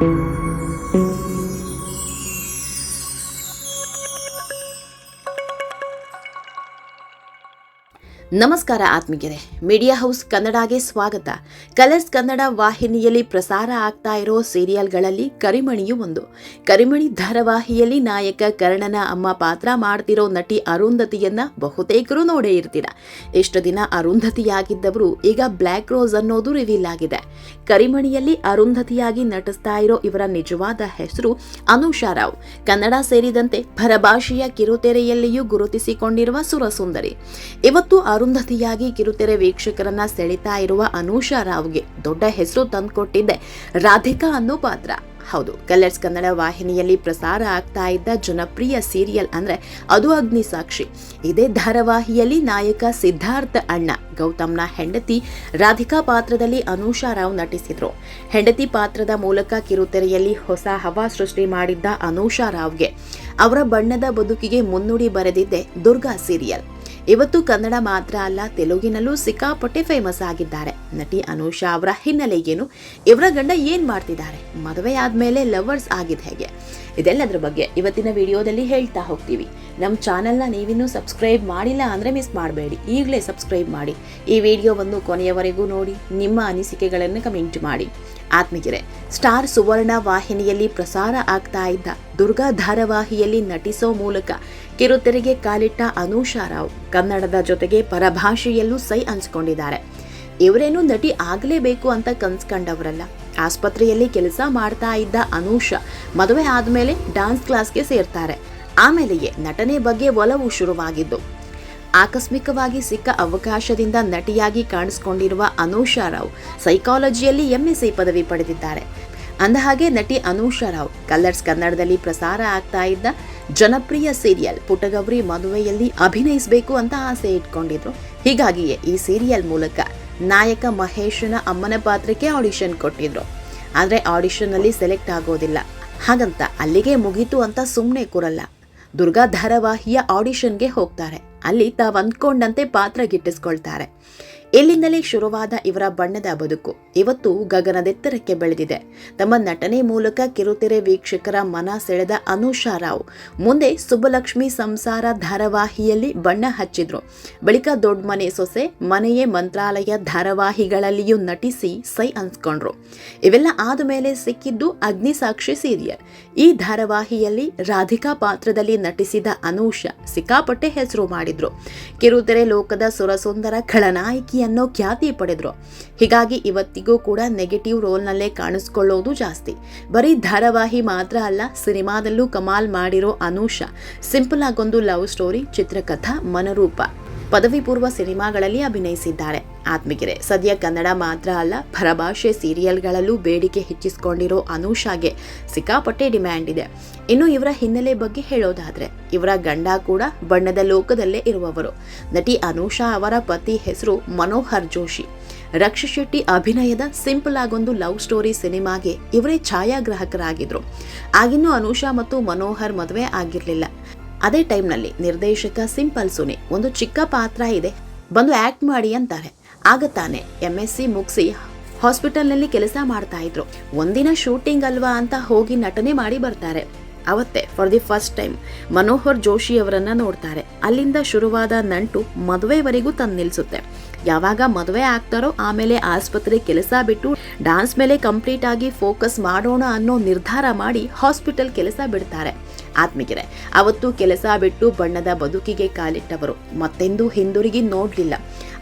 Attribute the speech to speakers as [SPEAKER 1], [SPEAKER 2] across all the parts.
[SPEAKER 1] thank you ನಮಸ್ಕಾರ ಆತ್ಮೀಯರೇ, media house ಕನ್ನಡಗೆ ಸ್ವಾಗತ. ಕಲರ್ಸ್ ಕನ್ನಡ ವಾಹಿನಿಯಲ್ಲಿ ಪ್ರಸಾರ ಆಗ್ತಾ ಇರೋ ಸೀರಿಯಲ್ಗಳಲ್ಲಿ ಕರಿಮಣಿಯು ಒಂದು. ಕರಿಮಣಿ ಧಾರಾವಾಹಿಯಲ್ಲಿ ನಾಯಕ ಕರ್ಣನ ಅಮ್ಮ ಪಾತ್ರ ಮಾಡ್ತಿರೋ ನಟಿ ಅರುಂಧತಿಯನ್ನ ಬಹುತೇಕರು ನೋಡೇ ಇರ್ತೀರ. ಇಷ್ಟು ದಿನ ಅರುಂಧತಿಯಾಗಿದ್ದವರು ಈಗ ಬ್ಲ್ಯಾಕ್ ರೋಸ್ ಅನ್ನೋದು ರಿವೀಲ್ ಆಗಿದೆ. ಕರಿಮಣಿಯಲ್ಲಿ ಅರುಂಧತಿಯಾಗಿ ನಟಿಸ್ತಾ ಇರೋ ಇವರ ನಿಜವಾದ ಹೆಸರು ಅನುಷಾ ರಾವ್. ಕನ್ನಡ ಸೇರಿದಂತೆ ಪರಭಾಷೆಯ ಕಿರುತೆರೆಯಲ್ಲಿಯೂ ಗುರುತಿಸಿಕೊಂಡಿರುವ ಸುರಸುಂದರಿ. ಇವತ್ತು ಅರುಂಧತಿಯಾಗಿ ಕಿರುತೆರೆ ವೀಕ್ಷಕರನ್ನ ಸೆಳಿತಾ ಇರುವ ಅನೂಷಾ ರಾವ್ಗೆ ದೊಡ್ಡ ಹೆಸರು ತಂದುಕೊಟ್ಟಿದ್ದೆ ರಾಧಿಕಾ ಅನ್ನೋ ಪಾತ್ರ. ಹೌದು, ಕಲರ್ಸ್ ಕನ್ನಡ ವಾಹಿನಿಯಲ್ಲಿ ಪ್ರಸಾರ ಆಗ್ತಾ ಇದ್ದ ಜನಪ್ರಿಯ ಸೀರಿಯಲ್ ಅಂದ್ರೆ ಅದು ಅಗ್ನಿ ಸಾಕ್ಷಿ. ಇದೇ ಧಾರಾವಾಹಿಯಲ್ಲಿ ನಾಯಕ ಸಿದ್ಧಾರ್ಥ ಅಣ್ಣ, ಗೌತಮ್ನ ಹೆಂಡತಿ ರಾಧಿಕಾ ಪಾತ್ರದಲ್ಲಿ ಅನೂಷಾ ರಾವ್ ನಟಿಸಿದ್ರು. ಹೆಂಡತಿ ಪಾತ್ರದ ಮೂಲಕ ಕಿರುತೆರೆಯಲ್ಲಿ ಹೊಸ ಹವಾ ಸೃಷ್ಟಿ ಮಾಡಿದ್ದ ಅನೂಷಾ ರಾವ್ಗೆ ಅವರ ಬಣ್ಣದ ಬದುಕಿಗೆ ಮುನ್ನುಡಿ ಬರೆದಿದ್ದೆ ದುರ್ಗಾ ಸೀರಿಯಲ್. ಇವತ್ತು ಕನ್ನಡ ಮಾತ್ರ ಅಲ್ಲ, ತೆಲುಗಿನಲ್ಲೂ ಸಿಕ್ಕಾಪಟ್ಟೆ ಫೇಮಸ್ ಆಗಿದ್ದಾರೆ. ನಟಿ ಅನುಷಾ ಅವರ ಹಿನ್ನೆಲೆ ಏನು? ಇವರ ಗಂಡ ಏನ್ ಮಾಡ್ತಿದ್ದಾರೆ? ಮದುವೆ ಆದಮೇಲೆ ಲವರ್ಸ್ ಆಗಿದ್ ಹೇಗೆ? ಇದೆಲ್ಲದ್ರ ಬಗ್ಗೆ ಇವತ್ತಿನ ವಿಡಿಯೋದಲ್ಲಿ ಹೇಳ್ತಾ ಹೋಗ್ತೀವಿ. ನಮ್ಮ ಚಾನೆಲ್ನ ನೀವಿನ್ನೂ ಸಬ್ಸ್ಕ್ರೈಬ್ ಮಾಡಿಲ್ಲ ಅಂದರೆ ಮಿಸ್ ಮಾಡಬೇಡಿ. ಈಗಲೇ ಸಬ್ಸ್ಕ್ರೈಬ್ ಮಾಡಿ. ಈ ವಿಡಿಯೋವನ್ನು ಕೊನೆಯವರೆಗೂ ನೋಡಿ, ನಿಮ್ಮ ಅನಿಸಿಕೆಗಳನ್ನು ಕಮೆಂಟ್ ಮಾಡಿ. ಆತ್ಮಗೆರೆ ಸ್ಟಾರ್ ಸುವರ್ಣ ವಾಹಿನಿಯಲ್ಲಿ ಪ್ರಸಾರ ಆಗ್ತಾ ಇದ್ದ ದುರ್ಗಾ ಧಾರಾವಾಹಿಯಲ್ಲಿ ನಟಿಸೋ ಮೂಲಕ ಕಿರುತೆರೆಗೆ ಕಾಲಿಟ್ಟ ಅನೂಷಾ ರಾವ್ ಕನ್ನಡದ ಜೊತೆಗೆ ಪರಭಾಷೆಯಲ್ಲೂ ಸೈ ಹಂಚ್ಕೊಂಡಿದ್ದಾರೆ. ಇವರೇನು ನಟಿ ಆಗಲೇಬೇಕು ಅಂತ ಕನ್ಸ್ಕೊಂಡವರಲ್ಲ. ಆಸ್ಪತ್ರೆಯಲ್ಲಿ ಕೆಲಸ ಮಾಡ್ತಾ ಇದ್ದ ಅನೂಷಾ ಮದುವೆ ಆದಮೇಲೆ ಡಾನ್ಸ್ ಕ್ಲಾಸ್ಗೆ ಸೇರ್ತಾರೆ. ಆಮೇಲೆಯೇ ನಟನೆ ಬಗ್ಗೆ ಒಲವು ಶುರುವಾಗಿದ್ದು. ಆಕಸ್ಮಿಕವಾಗಿ ಸಿಕ್ಕ ಅವಕಾಶದಿಂದ ನಟಿಯಾಗಿ ಕಾಣಿಸಿಕೊಂಡಿರುವ ಅನೂಷಾ ರಾವ್ ಸೈಕಾಲಜಿಯಲ್ಲಿ ಎಂಎಸ್ಸಿ ಪದವಿ ಪಡೆದಿದ್ದಾರೆ. ಅಂದಹಾಗೆ ನಟಿ ಅನೂಷಾ ರಾವ್ ಕಲರ್ಸ್ ಕನ್ನಡದಲ್ಲಿ ಪ್ರಸಾರ ಆಗ್ತಾ ಇದ್ದ ಜನಪ್ರಿಯ ಸೀರಿಯಲ್ ಪುಟಗೌರಿ ಮದುವೆಯಲ್ಲಿ ಅಭಿನಯಿಸಬೇಕು ಅಂತ ಆಸೆ ಇಟ್ಕೊಂಡಿದ್ರು. ಹೀಗಾಗಿಯೇ ಈ ಸೀರಿಯಲ್ ಮೂಲಕ ನಾಯಕ ಮಹೇಶನ ಅಮ್ಮನ ಪಾತ್ರಕ್ಕೆ ಆಡಿಷನ್ ಕೊಟ್ಟಿದ್ರು. ಆದರೆ ಆಡಿಷನ್ನಲ್ಲಿ ಸೆಲೆಕ್ಟ್ ಆಗೋದಿಲ್ಲ. ಹಾಗಂತ ಅಲ್ಲಿಗೆ ಮುಗೀತು ಅಂತ ಸುಮ್ಮನೆ ಕೂರಲ್ಲ. ದುರ್ಗಾ ಧಾರಾವಾಹಿಯ ಆಡಿಷನ್ಗೆ ಹೋಗ್ತಾರೆ. ಅಲ್ಲಿ ತಾವು ಅಂದ್ಕೊಂಡಂತೆ ಪಾತ್ರ ಗಿಟ್ಟಿಸ್ಕೊಳ್ತಾರೆ. ಇಲ್ಲಿಂದಲೇ ಶುರುವಾದ ಇವರ ಬಣ್ಣದ ಬದುಕು ಇವತ್ತು ಗಗನದೆತ್ತರಕ್ಕೆ ಬೆಳೆದಿದೆ. ತಮ್ಮ ನಟನೆ ಮೂಲಕ ಕಿರುತೆರೆ ವೀಕ್ಷಕರ ಮನ ಸೆಳೆದ ಅನುಷಾ ರಾವ್ ಮುಂದೆ ಸುಬ್ಬಲಕ್ಷ್ಮಿ ಸಂಸಾರ ಧಾರಾವಾಹಿಯಲ್ಲಿ ಬಣ್ಣ ಹಚ್ಚಿದ್ರು. ಬಳಿಕ ದೊಡ್ಡ ಮನೆ ಸೊಸೆ, ಮನೆಯೇ ಮಂತ್ರಾಲಯ ಧಾರಾವಾಹಿಗಳಲ್ಲಿಯೂ ನಟಿಸಿ ಸೈ ಅನ್ಸ್ಕೊಂಡ್ರು. ಇವೆಲ್ಲ ಆದ ಮೇಲೆ ಸಿಕ್ಕಿದ್ದು ಅಗ್ನಿಸಾಕ್ಷಿ ಸೀರಿಯಲ್. ಈ ಧಾರಾವಾಹಿಯಲ್ಲಿ ರಾಧಿಕಾ ಪಾತ್ರದಲ್ಲಿ ನಟಿಸಿದ ಅನೂಷಾ ಸಿಕ್ಕಾಪಟ್ಟೆ ಹೆಸರು ಮಾಡಿದ್ರು. ಕಿರುತೆರೆ ಲೋಕದ ಸುರಸುಂದರ ಖಳನಾಯಕಿ ಅನ್ನೋ ಖ್ಯಾತಿ ಪಡೆದ್ರು. ಹೀಗಾಗಿ ಇವತ್ತಿಗೂ ಕೂಡ ನೆಗೆಟಿವ್ ರೋಲ್ನಲ್ಲೇ ಕಾಣಿಸ್ಕೊಳ್ಳೋದು ಜಾಸ್ತಿ. ಬರೀ ಧಾರಾವಾಹಿ ಮಾತ್ರ ಅಲ್ಲ, ಸಿನಿಮಾದಲ್ಲೂ ಕಮಾಲ್ ಮಾಡಿರೋ ಅನೂಷಾ. ಸಿಂಪಲ್ ಆಗೊಂದು ಲವ್ ಸ್ಟೋರಿ, ಚಿತ್ರಕಥಾ, ಮನರೂಪ. ಪದವಿ ಪೂರ್ವ ಸಿನಿಮಾಗಳಲ್ಲಿ ಅಭಿನಯಿಸಿದ್ದಾರೆ. ಆತ್ಮಿಗೆರೆ ಸದ್ಯ ಕನ್ನಡ ಮಾತ್ರ ಅಲ್ಲ ಪರಭಾಷೆ ಸೀರಿಯಲ್ಗಳಲ್ಲೂ ಬೇಡಿಕೆ ಹೆಚ್ಚಿಸಿಕೊಂಡಿರೋ ಅನೂಷಾಗೆ ಸಿಕ್ಕಾಪಟ್ಟೆ ಡಿಮ್ಯಾಂಡ್ ಇದೆ. ಇನ್ನು ಇವರ ಹಿನ್ನೆಲೆ ಬಗ್ಗೆ ಹೇಳೋದಾದ್ರೆ, ಇವರ ಗಂಡ ಕೂಡ ಬಣ್ಣದ ಲೋಕದಲ್ಲೇ ಇರುವವರು. ನಟಿ ಅನೂಷಾ ಅವರ ಪತಿ ಹೆಸರು ಮನೋಹರ್ ಜೋಶಿ. ರಕ್ಷ ಶೆಟ್ಟಿ ಅಭಿನಯದ ಸಿಂಪಲ್ ಆಗೊಂದು ಲವ್ ಸ್ಟೋರಿ ಸಿನಿಮಾಗೆ ಇವರೇ ಛಾಯಾಗ್ರಾಹಕರಾಗಿದ್ರು. ಆಗಿನ್ನೂ ಅನೂಷಾ ಮತ್ತು ಮನೋಹರ್ ಮದುವೆ ಆಗಿರಲಿಲ್ಲ. ಅದೇ ಟೈಮ್ನಲ್ಲಿ ನಿರ್ದೇಶಕ ಸಿಂಪಲ್ ಸುನಿ, ಒಂದು ಚಿಕ್ಕ ಪಾತ್ರ ಇದೆ. ಬಂದು ಆ್ಯಕ್ಟ್ ಮಾಡಿ ಅಂತಾರೆ. ಆಗ ತಾನೆ ಎಂ ಎಸ್ ಸಿ ಮುಗಿಸಿ ಹಾಸ್ಪಿಟಲ್ನಲ್ಲಿ ಕೆಲಸ ಮಾಡ್ತಾ ಇದ್ರು. ಒಂದಿನ ಶೂಟಿಂಗ್ ಅಲ್ವಾ ಅಂತ ಹೋಗಿ ನಟನೆ ಮಾಡಿ ಬರ್ತಾರೆ. ಅವತ್ತೆ for the first time Manohar Joshi ಅವರನ್ನ ನೋಡ್ತಾರೆ. ಅಲ್ಲಿಂದ ಶುರುವಾದ ನಂಟು ಮದುವೆವರೆಗೂ ತಂದು ನಿಲ್ಲಿಸುತ್ತೆ ಯಾವಾಗ ಮದುವೆ ಆಗ್ತಾರೋ ಆಮೇಲೆ ಆಸ್ಪತ್ರೆ ಕೆಲಸ ಬಿಟ್ಟು ಡಾನ್ಸ್ ಮೇಲೆ ಕಂಪ್ಲೀಟ್ ಆಗಿ ಫೋಕಸ್ ಮಾಡೋಣ ಅನ್ನೋ ನಿರ್ಧಾರ ಮಾಡಿ ಹಾಸ್ಪಿಟಲ್ ಕೆಲಸ ಬಿಡ್ತಾರೆ. ಆತ್ಮಿಗೆರೆ ಅವತ್ತು ಕೆಲಸ ಬಿಟ್ಟು ಬಣ್ಣದ ಬದುಕಿಗೆ ಕಾಲಿಟ್ಟವರು, ಮತ್ತೆಂದೂ ಹಿಂದಿರುಗಿ ನೋಡಲಿಲ್ಲ.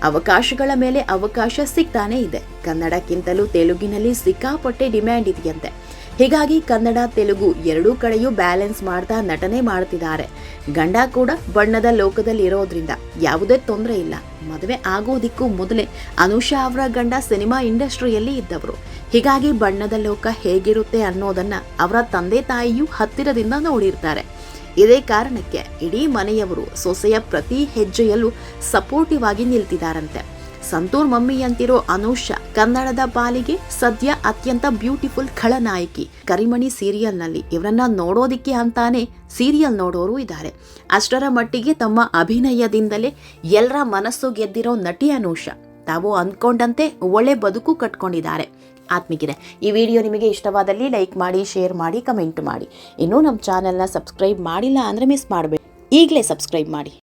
[SPEAKER 1] ಅವಕಾಶಗಳ ಮೇಲೆ ಅವಕಾಶ ಸಿಗ್ತಾನೇ ಇದೆ. ಕನ್ನಡಕ್ಕಿಂತಲೂ ತೆಲುಗಿನಲ್ಲಿ ಸಿಕ್ಕಾಪಟ್ಟೆ ಡಿಮ್ಯಾಂಡ್ ಇದೆಯಂತೆ. ಹೀಗಾಗಿ ಕನ್ನಡ, ತೆಲುಗು ಎರಡೂ ಕಡೆಯೂ ಬ್ಯಾಲೆನ್ಸ್ ಮಾಡ್ತಾ ನಟನೆ ಮಾಡ್ತಿದ್ದಾರೆ. ಗಂಡ ಕೂಡ ಬಣ್ಣದ ಲೋಕದಲ್ಲಿ ಇರೋದ್ರಿಂದ ಯಾವುದೇ ತೊಂದರೆ ಇಲ್ಲ. ಮದುವೆ ಆಗೋದಿಕ್ಕೂ ಮೊದಲೇ ಅನುಷಾ ಅವರ ಗಂಡ ಸಿನಿಮಾ ಇಂಡಸ್ಟ್ರಿಯಲ್ಲಿ ಇದ್ದವರು. ಹೀಗಾಗಿ ಬಣ್ಣದ ಲೋಕ ಹೇಗಿರುತ್ತೆ ಅನ್ನೋದನ್ನ ಅವರ ತಂದೆ ತಾಯಿಯೂ ಹತ್ತಿರದಿಂದ ನೋಡಿರ್ತಾರೆ. ಇದೇ ಕಾರಣಕ್ಕೆ ಇಡೀ ಮನೆಯವರು ಸೊಸೆಯ ಪ್ರತಿ ಹೆಜ್ಜೆಯಲ್ಲೂ ಸಪೋರ್ಟಿವ್ ಆಗಿ ನಿಲ್ತಿದ್ದಾರಂತೆ ಸಂತೂರ್ ಮಮ್ಮಿ ಅಂತಿರೋ ಅನುಷಾ ಕನ್ನಡದ ಪಾಲಿಗೆ ಸದ್ಯ ಅತ್ಯಂತ ಬ್ಯೂಟಿಫುಲ್ ಖಳನಾಯಕಿ. ಕರಿಮಣಿ ಸೀರಿಯಲ್ನಲ್ಲಿ ಇವರನ್ನ ನೋಡೋದಿಕ್ಕೆ ಅಂತಾನೆ ಸೀರಿಯಲ್ ನೋಡೋರು ಇದ್ದಾರೆ. ಅಷ್ಟರ ಮಟ್ಟಿಗೆ ತಮ್ಮ ಅಭಿನಯದಿಂದಲೇ ಎಲ್ಲರ ಮನಸ್ಸು ಗೆದ್ದಿರೋ ನಟಿ ಅನೂಷಾ. ತಾವು ಅಂದ್ಕೊಂಡಂತೆ ಒಳ್ಳೆ ಬದುಕು ಕಟ್ಕೊಂಡಿದ್ದಾರೆ. ಆತ್ಮಿಗಿದೆ ಈ ವಿಡಿಯೋ ನಿಮಗೆ ಇಷ್ಟವಾದಲ್ಲಿ ಲೈಕ್ ಮಾಡಿ, ಶೇರ್ ಮಾಡಿ, ಕಮೆಂಟ್ ಮಾಡಿ. ಇನ್ನೂ ನಮ್ಮ ಚಾನೆಲ್ನ ಸಬ್ಸ್ಕ್ರೈಬ್ ಮಾಡಿಲ್ಲ ಅಂದರೆ ಮಿಸ್ ಮಾಡಬೇಡಿ. ಈಗಲೇ ಸಬ್ಸ್ಕ್ರೈಬ್ ಮಾಡಿ.